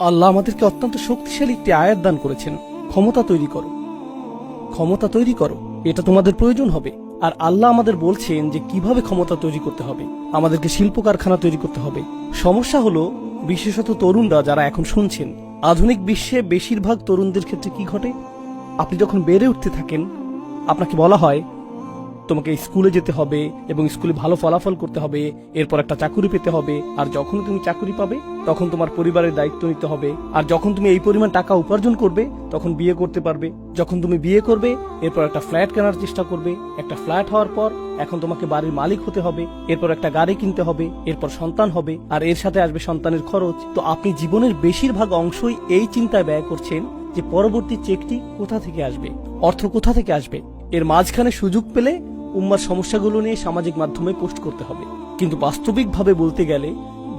আল্লাহ আমাদেরকে অত্যন্ত শক্তিশালী একটি আয়াত দান করেছেন, ক্ষমতা তৈরি করো। ক্ষমতা তৈরি করো, এটা তোমাদের প্রয়োজন হবে। আর আল্লাহ আমাদের বলছেন যে কীভাবে ক্ষমতা তৈরি করতে হবে? আমাদেরকে শিল্প কারখানা তৈরি করতে হবে। সমস্যা হলো বিশেষত তরুণরা যারা এখন শুনছেন, আধুনিক বিশ্বে বেশিরভাগ তরুণদের ক্ষেত্রে কি ঘটে? আপনি যখন বেড়ে উঠতে থাকেন, আপনাকে বলা হয় তোমাকে স্কুলে যেতে হবে এবং স্কুলে ভালো ফলাফল করতে হবে, এরপর একটা চাকুরি পেতে হবে। আর যখন তুমি চাকুরি পাবে, তখন তোমার পরিবারের দায়িত্ব নিতে হবে। আর যখন তুমি এই পরিমাণ টাকা উপার্জন করবে, তখন বিয়ে করতে পারবে। যখন তুমি বিয়ে করবে, এরপর একটা ফ্ল্যাট কেনার চেষ্টা করবে। একটা ফ্ল্যাট হওয়ার পর, এখন তোমাকে বাড়ির মালিক হতে হবে। এরপর একটা গাড়ি কিনতে হবে। এরপর সন্তান হবে। আর এর সাথে আসবে সন্তানের খরচ। তো আপনি জীবনের বেশিরভাগ অংশই এই চিন্তায় ব্যয় করছেন যে পরবর্তী চেকটি কোথা থেকে আসবে? অর্থ কোথা থেকে আসবে? এর মাঝখানে সুযোগ পেলে উম্মার সমস্যাগুলো নিয়ে সামাজিক মাধ্যমে পোস্ট করতে হবে। কিন্তু বাস্তবিকভাবে বলতে গেলে,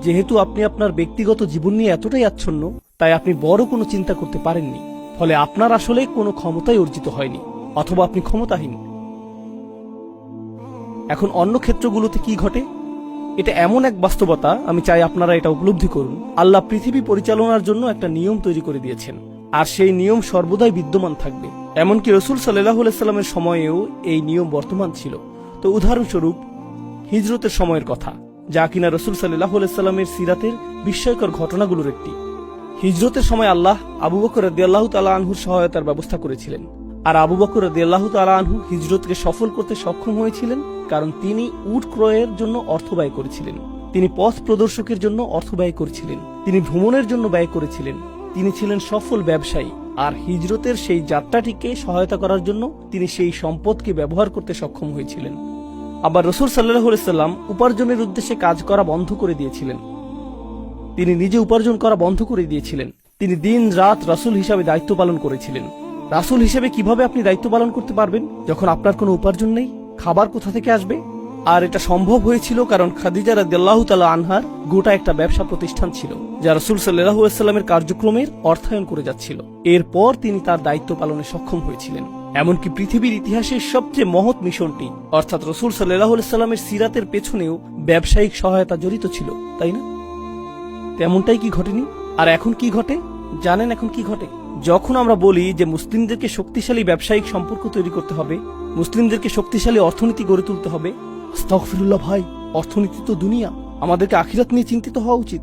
যেহেতু আপনি আপনার ব্যক্তিগত জীবন নিয়ে এতটাই আচ্ছন্ন, তাই আপনি বড় কোনো চিন্তা করতে পারেননি। ফলে আপনার আসলে কোনো ক্ষমতাই অর্জিত হয়নি, অথবা আপনি ক্ষমতাহীন। এখন অন্য ক্ষেত্রগুলোতে কি ঘটে? এটা এমন এক বাস্তবতা, আমি চাই আপনারা এটা উপলব্ধি করুন। আল্লাহ পৃথিবী পরিচালনার জন্য একটা নিয়ম তৈরি করে দিয়েছেন, আর সেই নিয়ম সর্বদাই বিদ্যমান থাকবে। এমনকি রসুল সাল্লাহ সাল্লামের সময়েও এই নিয়ম বর্তমান ছিল। তো উদাহরণস্বরূপ, হিজরতের সময়ের কথা, যা কিনা রসুল সাল্লাহ সাল্লামের সিরাতের বিস্ময়কর ঘটনাগুলোর একটি। হিজরতের সময় আল্লাহ আবু বকর রদিয়াল্লাহ তালা আনহুর সহায়তার ব্যবস্থা করেছিলেন। আর আবু বকর রদিয়াল্লাহ তালা আনহু হিজরতকে সফল করতে সক্ষম হয়েছিলেন, কারণ তিনি উট ক্রয়ের জন্য অর্থ ব্যয় করেছিলেন। তিনি পথ প্রদর্শকের জন্য অর্থ ব্যয় করেছিলেন। তিনি ভ্রমণের জন্য ব্যয় করেছিলেন। তিনি ছিলেন সফল ব্যবসায়ী। আর হিজরতের সেই যাত্রাটিকে সহায়তা করার জন্য তিনি সেই সম্পদকে ব্যবহার করতে সক্ষম হয়েছিলেন। আবার রসুল সাল্লাহ সাল্লাম উপার্জনের উদ্দেশ্যে কাজ করা বন্ধ করে দিয়েছিলেন। তিনি নিজে উপার্জন করা বন্ধ করে দিয়েছিলেন। তিনি দিন রাত রাসুল হিসাবে দায়িত্ব পালন করেছিলেন। রাসুল হিসেবে কীভাবে আপনি দায়িত্ব পালন করতে পারবেন? যখন আপনার কোনো উপার্জন নেই, খাবার কোথা থেকে আসবে? আর এটা সম্ভব হয়েছিল কারণ খাদিজা রাদিয়াল্লাহু তাআলা আনহার গোটা একটা ব্যবসা প্রতিষ্ঠান ছিল, যা রাসূল সাল্লাল্লাহু আলাইহি সাল্লামের কার্যক্রমের অর্থায়ন করে যাচ্ছিল। এরপর তিনি তার দায়িত্ব পালনে সক্ষম হয়েছিলেন। এমনকি পৃথিবীর ইতিহাসের সবচেয়ে মহৎ মিশনটি, অর্থাৎ রসুল সাল্লাহ সাল্লামের সিরাতের পেছনেও ব্যবসায়িক সহায়তা জড়িত ছিল, তাই না? তেমনটাই কি ঘটেনি? আর এখন কি ঘটে? জানেন এখন কি ঘটে? যখন আমরা বলি যে মুসলিমদেরকে শক্তিশালী ব্যবসায়িক সম্পর্ক তৈরি করতে হবে, মুসলিমদেরকে শক্তিশালী অর্থনীতি গড়ে তুলতে হবে আস্তাগফিরুল্লাহ ভাই, অর্থনীতি তো দুনিয়া, আমাদেরকে আখিরাত নিয়ে চিন্তিত হওয়া উচিত।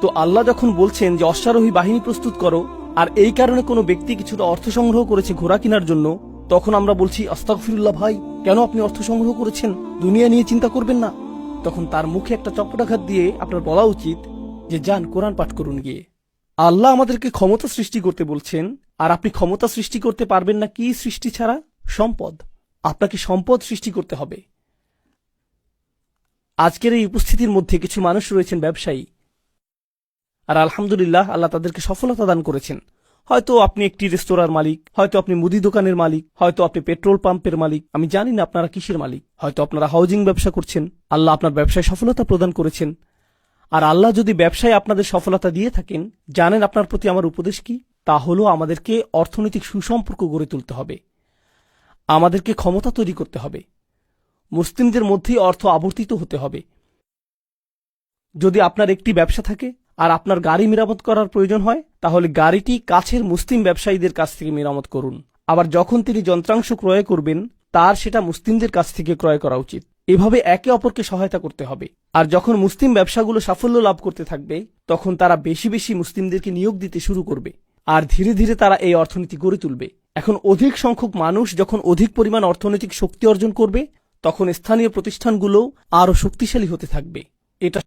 তো আল্লাহ যখন বলছেন যে অশ্বারোহী বাহিনী প্রস্তুত করো, আর এই কারণে কোনো ব্যক্তি কিছুটা অর্থ সংগ্রহ করেছে ঘোড়া কেনার জন্য, তখন আমরা বলছি, আস্তাগফিরুল্লাহ ভাই, কেন আপনি অর্থ সংগ্রহ করেছেন? দুনিয়া নিয়ে চিন্তা করবেন না। তখন তার মুখে একটা চপটাঘাত দিয়ে আপনার বলা উচিত যে, যান, কোরআন পাঠ করুন গিয়ে। আল্লাহ আমাদেরকে ক্ষমতা সৃষ্টি করতে বলছেন, আর আপনি ক্ষমতা সৃষ্টি করতে পারবেন না কি সৃষ্টি ছাড়া? সম্পদ। আপনাকে সম্পদ সৃষ্টি করতে হবে। আজকের এই উপস্থিতির মধ্যে কিছু মানুষ রয়েছেন ব্যবসায়ী। আর আলহামদুলিল্লাহ, আল্লাহ তাদেরকে সফলতা দান করেছেন। হয়তো আপনি একটি রেস্তোরাঁর মালিক, হয়তো আপনি মুদি দোকানের মালিক, হয়তো আপনি পেট্রোল পাম্পের মালিক। আমি জানি না আপনারা কিসের মালিক। হয়তো আপনারা হাউজিং ব্যবসা করছেন। আল্লাহ আপনার ব্যবসায় সফলতা প্রদান করেছেন। আর আল্লাহ যদি ব্যবসায় আপনাদের সফলতা দিয়ে থাকেন, জানেন আপনার প্রতি আমার উপদেশ কি? তা হলো আমাদেরকে অর্থনৈতিক সুসম্পর্ক গড়ে তুলতে হবে। আমাদেরকে ক্ষমতা তৈরি করতে হবে। মুসলিমদের মধ্যেই অর্থ আবর্তিত হতে হবে। যদি আপনার একটি ব্যবসা থাকে আর আপনার গাড়ি মেরামত করার প্রয়োজন হয়, তাহলে গাড়িটি কাছের মুসলিম ব্যবসায়ীদের কাছ থেকে মেরামত করুন। আবার যখন তিনি যন্ত্রাংশ ক্রয় করবেন, তার সেটা মুসলিমদের কাছ থেকে ক্রয় করা উচিত। এভাবে একে অপরকে সহায়তা করতে হবে। আর যখন মুসলিম ব্যবসাগুলো সাফল্য লাভ করতে থাকবে, তখন তারা বেশি বেশি মুসলিমদেরকে নিয়োগ দিতে শুরু করবে। আর ধীরে ধীরে তারা এই অর্থনীতি গড়ে তুলবে। এখন অধিক সংখ্যক মানুষ যখন অধিক পরিমাণ অর্থনৈতিক শক্তি অর্জন করবে তখন স্থানীয় প্রতিষ্ঠানগুলো আরও শক্তিশালী হতে থাকবে। এটা